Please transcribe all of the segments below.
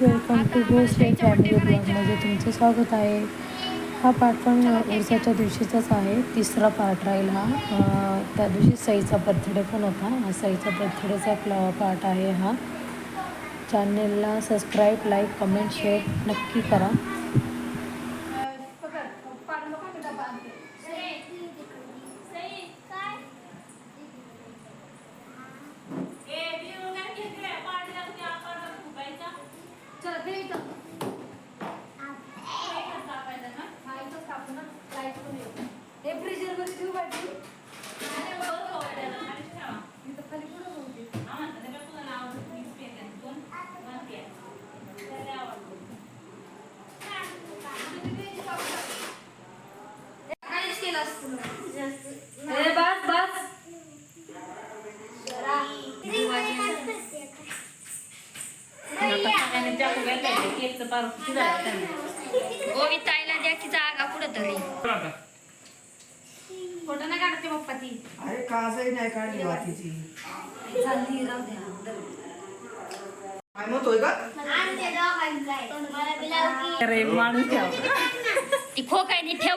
Welcome to Bhosale family ब्लॉगमध्ये तुमचं स्वागत आहे. हा पार्ट पण उरसाच्या दिवशीचाच आहे. तिसरा पार्ट राहील हा. त्या दिवशी सईचा बर्थडे पण होता. हा सईचा बर्थडेचा प्ल पार्ट आहे हा. चॅनेलला सबस्क्राईब लाईक कमेंट शेअर नक्की करा. गोवी ताईला द्या की जागा कुठं तरी फोटो नाही काढते पप्पा ती. अरे काजही नाही काढली वातीची. चालली राहू द्या काय म्हणतोय का अरे माणूस ठेव. ती खोकायनी ठेव.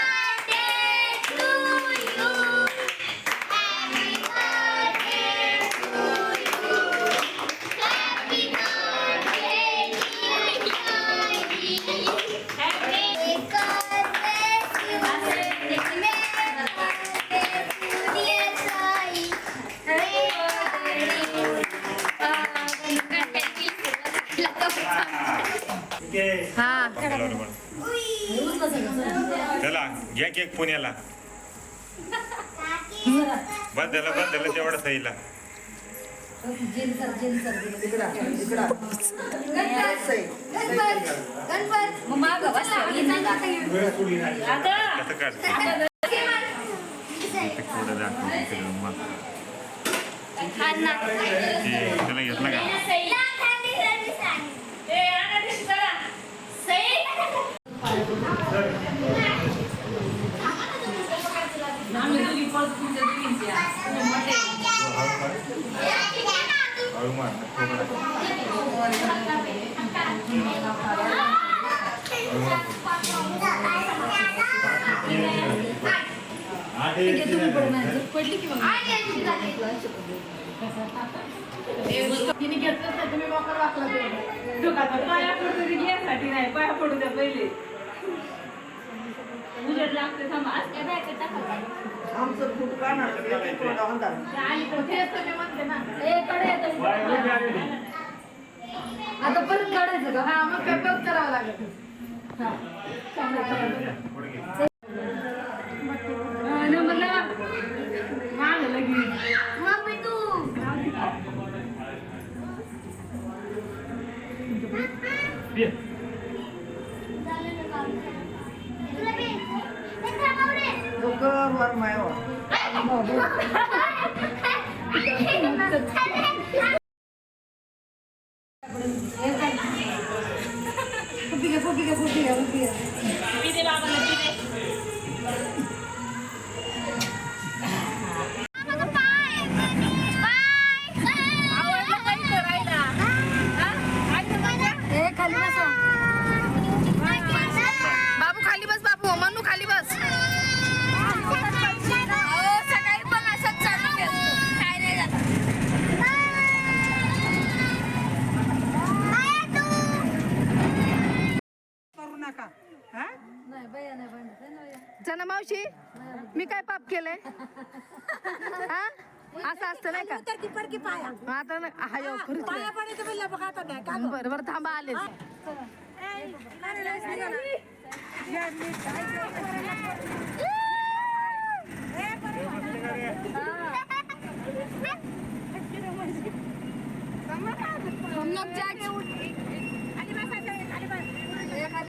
हा. चला घ्या केक पुण्याला. बस झालं बस झालं तेवढं सईला कसं काढते इथे पुढं दाखव इकडे मग. त्याला घेतला का? हळू मार ठोकरा. तिने घेतलंच तर तुम्ही मोकर वाकला पाया पडतो दे नाही पाया पडू द्या पहिले उजेड लागते थांबा आज काय बॅग टाका आमचं थोडा होता आता परत काढायचं का? हा मग काय परत करावं लागेल. नंबरला माग लगेच जना मावशी मी काय पाप केलंय? हा? असं असतं नाही का? आता ना- हा यो, खरंच नाही. बरं बरं थांबा आले